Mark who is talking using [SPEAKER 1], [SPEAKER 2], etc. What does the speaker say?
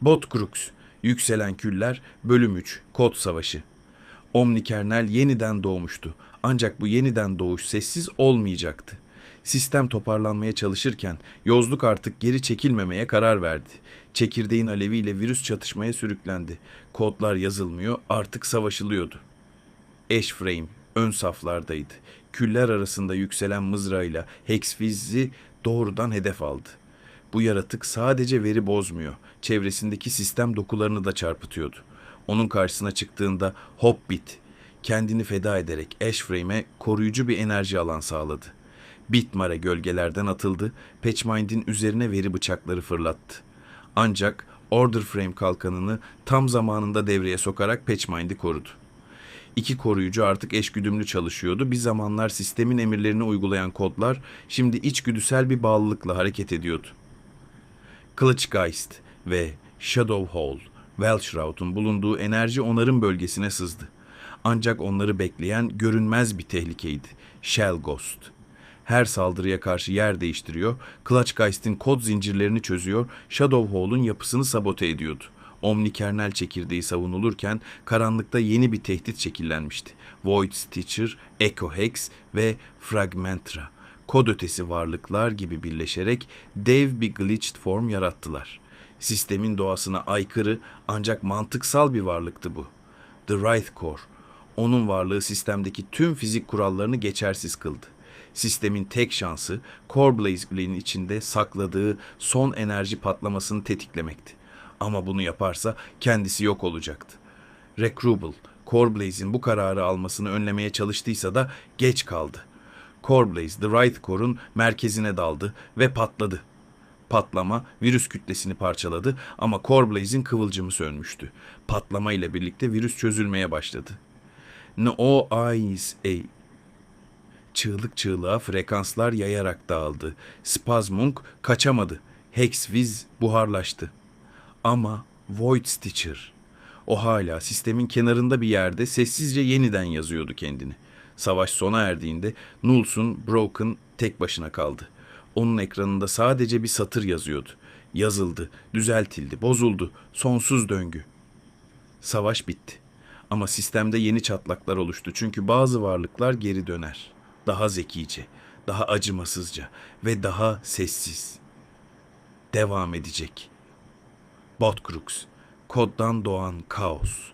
[SPEAKER 1] Botkrux, Yükselen Küller, Bölüm 3, Kod Savaşı. Omnikernel yeniden doğmuştu. Ancak bu yeniden doğuş sessiz olmayacaktı. Sistem toparlanmaya çalışırken yozluk artık geri çekilmemeye karar verdi. Çekirdeğin aleviyle virüs çatışmaya sürüklendi. Kodlar yazılmıyor, artık savaşılıyordu. Ashframe ön saflardaydı. Küller arasında yükselen mızrağıyla Hexfiz'i doğrudan hedef aldı. Bu yaratık sadece veri bozmuyor, çevresindeki sistem dokularını da çarpıtıyordu. Onun karşısına çıktığında Hobbit kendini feda ederek Ashframe'e koruyucu bir enerji alan sağladı. Bitmare gölgelerden atıldı, Patchmind'in üzerine veri bıçakları fırlattı. Ancak Order Frame kalkanını tam zamanında devreye sokarak Patchmind'i korudu. İki koruyucu artık eşgüdümlü çalışıyordu. Bir zamanlar sistemin emirlerini uygulayan kodlar şimdi içgüdüsel bir bağlılıkla hareket ediyordu. Kılıçgeist ve Shadow Hall, Welshrout'un bulunduğu enerji onarım bölgesine sızdı. Ancak onları bekleyen görünmez bir tehlikeydi. Shell Ghost. Her saldırıya karşı yer değiştiriyor, Clutchgeist'in kod zincirlerini çözüyor, Shadow Hall'un yapısını sabote ediyordu. Omnikernel çekirdeği savunulurken karanlıkta yeni bir tehdit şekillenmişti. Void Stitcher, Echo Hex ve Fragmentra kod ötesi varlıklar gibi birleşerek dev bir glitched form yarattılar. Sistemin doğasına aykırı ancak mantıksal bir varlıktı bu. The Wraith Core. Onun varlığı sistemdeki tüm fizik kurallarını geçersiz kıldı. Sistemin tek şansı Core Blaze'in içinde sakladığı son enerji patlamasını tetiklemekti. Ama bunu yaparsa kendisi yok olacaktı. Recruable, Core Blaze'in bu kararı almasını önlemeye çalıştıysa da geç kaldı. Coreblaze, The Right Core'un merkezine daldı ve patladı. Patlama virüs kütlesini parçaladı ama Coreblaze'in kıvılcımı sönmüştü. Patlama ile birlikte virüs çözülmeye başladı. No eyes a Çığlık çığlığa frekanslar yayarak dağıldı. Spazmunk kaçamadı. Hexviz buharlaştı. Ama Void Stitcher o hala sistemin kenarında bir yerde sessizce yeniden yazıyordu kendini. Savaş sona erdiğinde Nuls'un Broken tek başına kaldı. Onun ekranında sadece bir satır yazıyordu. Yazıldı, düzeltildi, bozuldu. Sonsuz döngü. Savaş bitti. Ama sistemde yeni çatlaklar oluştu. Çünkü bazı varlıklar geri döner. Daha zekice, daha acımasızca ve daha sessiz. Devam edecek. Botkrux, koddan doğan kaos.